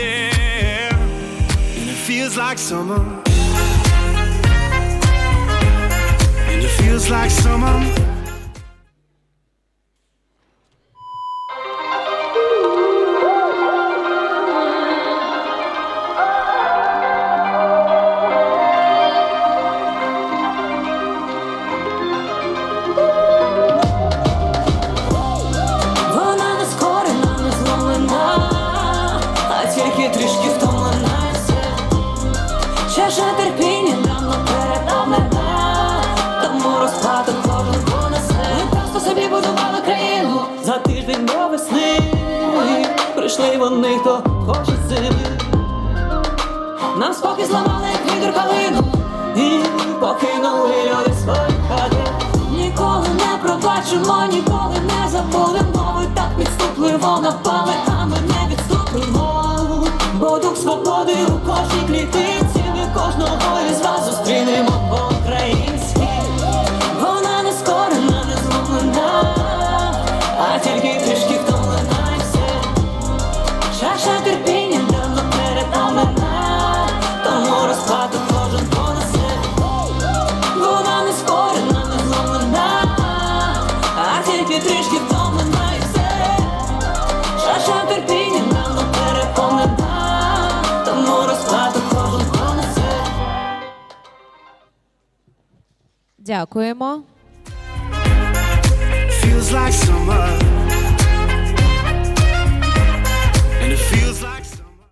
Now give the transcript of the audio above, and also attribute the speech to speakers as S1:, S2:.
S1: there, and it feels like summer. And it feels like summer.
S2: Чаша терпіння давно переповнена, тому розпадок кожен понесе. Ми просто собі будували країну за тиждень до весни. Прийшли вони, хто хоче зими. Нам спокій зламали, як вітер калину І покинули люди свої хати Ніколи не пробачимо, ніколи не забудемо Ви так підступливо напали,
S3: Дякуємо.
S1: Feels like summer.